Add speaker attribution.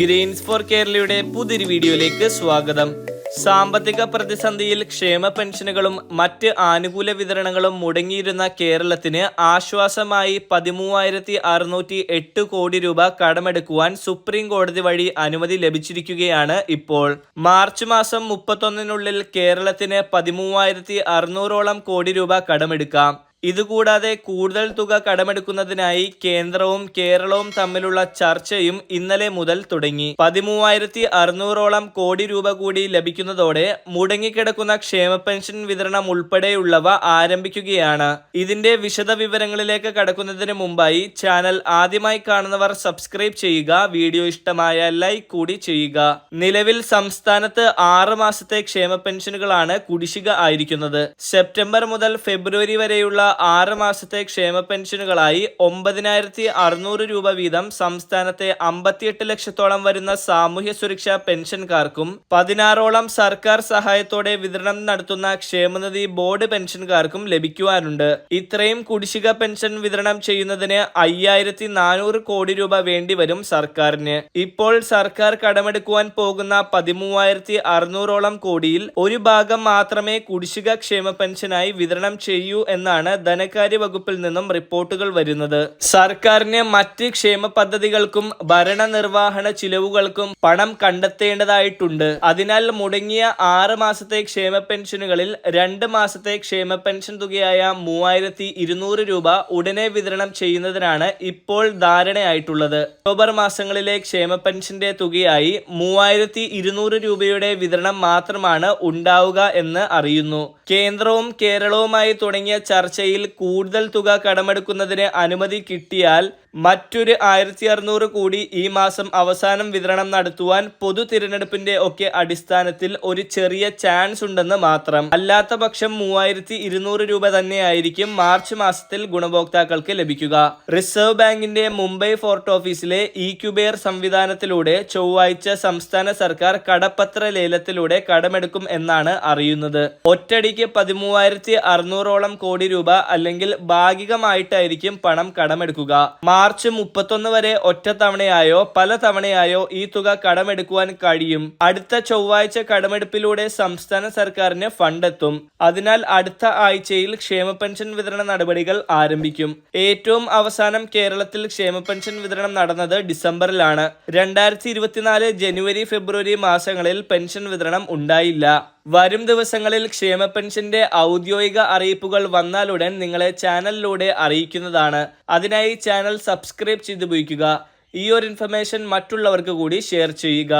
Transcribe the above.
Speaker 1: Green's four കേരളയുടെ പുതിയൊരു വീഡിയോയിലേക്ക് സ്വാഗതം. സാമ്പത്തിക പ്രതിസന്ധിയിൽ ക്ഷേമ പെൻഷനുകളും മറ്റ് ആനുകൂല വിതരണങ്ങളും മുടങ്ങിയിരുന്ന കേരളത്തിന് ആശ്വാസമായി പതിമൂവായിരത്തി അറുന്നൂറ്റി എട്ട് കോടി രൂപ കടമെടുക്കുവാൻ സുപ്രീം കോടതി വഴി അനുമതി ലഭിച്ചിരിക്കുകയാണ് ഇപ്പോൾ. മാർച്ച് മാസം മുപ്പത്തൊന്നിനുള്ളിൽ കേരളത്തിന് പതിമൂവായിരത്തി അറുന്നൂറോളം കോടി രൂപ കടമെടുക്കാം. ഇതുകൂടാതെ കൂടുതൽ തുക കടമെടുക്കുന്നതിനായി കേന്ദ്രവും കേരളവും തമ്മിലുള്ള ചർച്ചയും ഇന്നലെ മുതൽ തുടങ്ങി. പതിമൂവായിരത്തി അറുന്നൂറോളം കോടി രൂപ കൂടി ലഭിക്കുന്നതോടെ മുടങ്ങിക്കിടക്കുന്ന ക്ഷേമ പെൻഷൻ വിതരണം ഉൾപ്പെടെയുള്ളവ ആരംഭിക്കുകയാണ്. ഇതിന്റെ വിശദ വിവരങ്ങളിലേക്ക് കടക്കുന്നതിന് മുമ്പായി ചാനൽ ആദ്യമായി കാണുന്നവർ സബ്സ്ക്രൈബ് ചെയ്യുക വീഡിയോ ഇഷ്ടമായ ലൈക്ക് കൂടി ചെയ്യുക. നിലവിൽ സംസ്ഥാനത്ത് ആറ് മാസത്തെ ക്ഷേമ പെൻഷനുകളാണ് കുടിശ്ശിക ആയിരിക്കുന്നത്. സെപ്റ്റംബർ മുതൽ ഫെബ്രുവരി വരെയുള്ള ആറ് മാസത്തെ ക്ഷേമ പെൻഷനുകളായി ഒമ്പതിനായിരത്തി അറുന്നൂറ് രൂപ വീതം സംസ്ഥാനത്തെ അമ്പത്തിയെട്ട് ലക്ഷത്തോളം വരുന്ന സാമൂഹ്യ സുരക്ഷാ പെൻഷൻകാർക്കും പതിനാറോളം സർക്കാർ സഹായത്തോടെ വിതരണം നടത്തുന്ന ക്ഷേമനിധി ബോർഡ് പെൻഷൻകാർക്കും ലഭിക്കുവാനുണ്ട്. ഇത്രയും കുടിശ്ശിക പെൻഷൻ വിതരണം ചെയ്യുന്നതിന് അയ്യായിരത്തി നാനൂറ് കോടി രൂപ വേണ്ടിവരും സർക്കാരിന്. ഇപ്പോൾ സർക്കാർ കടമെടുക്കുവാൻ പോകുന്ന പതിമൂവായിരത്തി അറുന്നൂറോളം കോടിയിൽ ഒരു ഭാഗം മാത്രമേ കുടിശ്ശിക ക്ഷേമ പെൻഷനായി വിതരണം ചെയ്യൂ എന്നാണ് ധനകാര്യ വകുപ്പിൽ നിന്നും റിപ്പോർട്ടുകൾ വരുന്നത്. സർക്കാരിന് മറ്റ് ക്ഷേമ പദ്ധതികൾക്കും ഭരണനിർവഹണ ചിലവുകൾക്കും പണം കണ്ടെത്തേണ്ടതായിട്ടുണ്ട്. അതിനാൽ മുടങ്ങിയ ആറ് മാസത്തെ ക്ഷേമ പെൻഷനുകളിൽ രണ്ട് മാസത്തെ ക്ഷേമ പെൻഷൻ തുകയായ മൂവായിരത്തി രൂപ ഉടനെ വിതരണം ചെയ്യുന്നതിനാണ് ഇപ്പോൾ ധാരണയായിട്ടുള്ളത്. ഒക്ടോബർ മാസങ്ങളിലെ ക്ഷേമ പെൻഷന്റെ തുകയായി മൂവായിരത്തി ഇരുന്നൂറ് രൂപയുടെ വിതരണം മാത്രമാണ് ഉണ്ടാവുക എന്ന് അറിയുന്നു. കേന്ദ്രവും കേരളവുമായി തുടങ്ങിയ ചർച്ചയിൽ കൂടുതൽ തുക കടമെടുക്കുന്നതിന് അനുമതി കിട്ടിയാൽ മറ്റൊരു ആയിരത്തി അറുന്നൂറ് കൂടി ഈ മാസം അവസാനം വിതരണം നടത്തുവാൻ പൊതു തിരഞ്ഞെടുപ്പിന്റെ ഒക്കെ അടിസ്ഥാനത്തിൽ ഒരു ചെറിയ ചാൻസ് ഉണ്ടെന്ന് മാത്രം. അല്ലാത്ത പക്ഷം മൂവായിരത്തി ഇരുന്നൂറ് രൂപ തന്നെയായിരിക്കും മാർച്ച് മാസത്തിൽ ഗുണഭോക്താക്കൾക്ക് ലഭിക്കുക. റിസർവ് ബാങ്കിന്റെ മുംബൈ ഫോർട്ട് ഓഫീസിലെ ഇ ക്യുബെയർ സംവിധാനത്തിലൂടെ ചൊവ്വാഴ്ച സംസ്ഥാന സർക്കാർ കടപ്പത്ര ലേലത്തിലൂടെ കടമെടുക്കും എന്നാണ് അറിയുന്നത്. ഒറ്റടിക്ക് പതിമൂവായിരത്തി അറുന്നൂറോളം കോടി രൂപ അല്ലെങ്കിൽ ഭാഗികമായിട്ടായിരിക്കും പണം കടമെടുക്കുക. മാർച്ച് മുപ്പത്തൊന്ന് വരെ ഒറ്റ തവണയായോ പല തവണയായോ ഈ തുക കടമെടുക്കുവാൻ കഴിയും. അടുത്ത ചൊവ്വാഴ്ച കടമെടുപ്പിലൂടെ സംസ്ഥാന സർക്കാരിന് ഫണ്ടെത്തും. അതിനാൽ അടുത്ത ആഴ്ചയിൽ ക്ഷേമ പെൻഷൻ വിതരണ നടപടികൾ ആരംഭിക്കും. ഏറ്റവും അവസാനം കേരളത്തിൽ ക്ഷേമ പെൻഷൻ വിതരണം നടന്നത് ഡിസംബറിലാണ്. രണ്ടായിരത്തി ഇരുപത്തിനാല് ജനുവരി ഫെബ്രുവരി മാസങ്ങളിൽ പെൻഷൻ വിതരണം ഉണ്ടായില്ല. വരും ദിവസങ്ങളിൽ ക്ഷേമ പെൻഷന്റെ ഔദ്യോഗിക അറിയിപ്പുകൾ വന്നാലുടൻ നിങ്ങളെ ചാനലിലൂടെ അറിയിക്കുന്നതാണ്. അതിനായി ചാനൽ സബ്സ്ക്രൈബ് ചെയ്ത് ഈ ഒരു ഇൻഫർമേഷൻ മറ്റുള്ളവർക്ക് കൂടി ഷെയർ ചെയ്യുക.